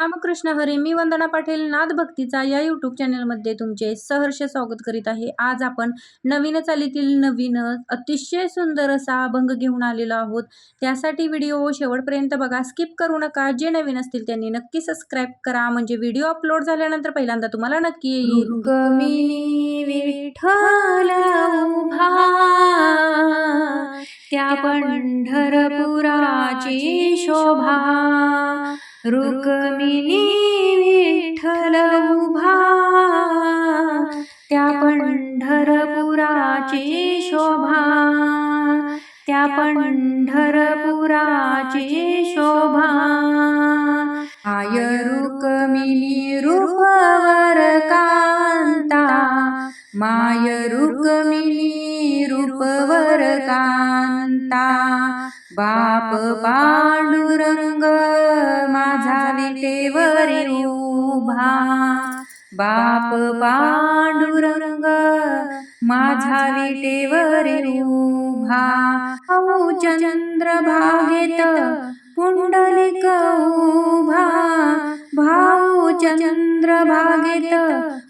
रामकृष्ण हरी मी वंदना पाटील नाद भक्तीचा या यूट्यूब चॅनलमध्ये तुमचे सहर्ष स्वागत करीत आहे. आज आपण नवीन चालीतील नवीन अतिशय सुंदर असा अभंग घेऊन आलेलो आहोत. त्यासाठी व्हिडिओ शेवटपर्यंत बघा स्किप करू नका. जे नवीन असतील त्यांनी नक्की सबस्क्राईब करा. म्हणजे व्हिडिओ अपलोड झाल्यानंतर पहिल्यांदा तुम्हाला नक्की येईल. पंढरपुराची शोभा. रुक्मिणी विठ्ठल उभा. त्या पंढरपुराची शोभा. त्या पंढरपुराची शोभा. आय रुक्मिणी रूपवर कांता. माय रुक्मिणी रूपवर कांता. बाप पांडुरंग माझा विटेवरी उभा. बाप पांडुरंग माझा विटेवरी उभा. चंद्र भागेत पुंडलिक उभा. भाऊ चंद्र भागेत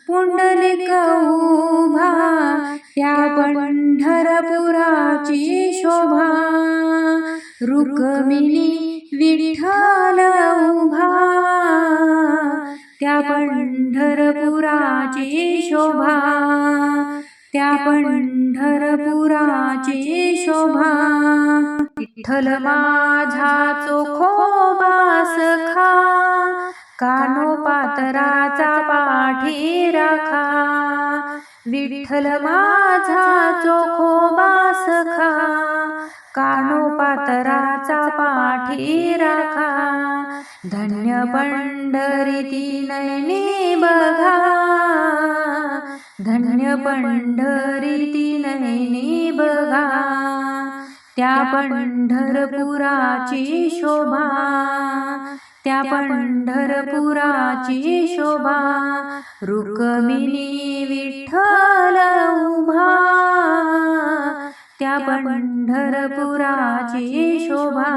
पुंडलिक उभा. त्या पंढरपुराची शोभा. रुक्मिणी विठ्ठल उभा. त्या पंढरपुराची शोभा. त्या पंढरपुराची शोभा. विठ्ठल माझा चोखोबा सखा कानो पातराचा पाठी राखा विठ्ठल माझा चोखोबा सखा कानो पातराचा पाठी राखा धन्य पंढरी नयनी बघा धन्य पंढरी नयनी बघा त्या पंढरपुराची शोभा त्या पंढरपुराची शोभा. रुक्मिणी विठ्ठल उभा. त्या पंढरपुराची शोभा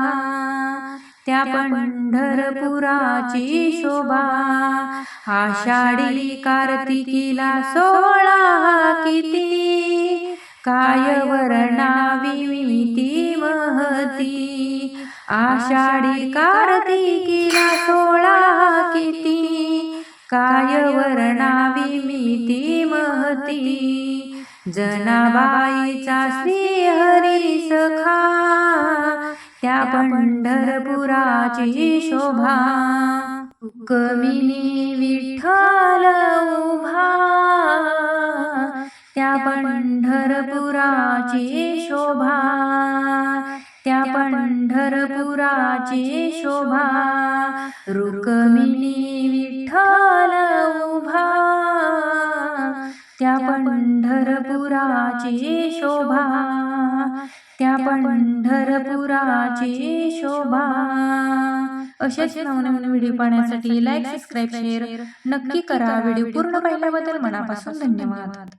त्या पंढरपुराची शोभा. आषाढी कार्तिकीला सोळा किती काय वर्णाविती महती आषाढी कार्तिकीला सोळा किती काय वर्णावी महती जनाबाईचा श्रीहरी सखा त्या पंढरपुराची शोभा कमिनी विठ्ठल उभा त्या पंढरपुराची शोभा त्या पंढरपुराची शोभा रुक्मिणी त्या पंढरपुराची शोभा त्या पंढरपुराची शोभा. अशाच नवनवीन व्हिडिओ पाहण्यासाठी लाईक सबस्क्राईब शेअर नक्की करा. व्हिडिओ पूर्ण पाहिल्याबद्दल मनापासून धन्यवाद.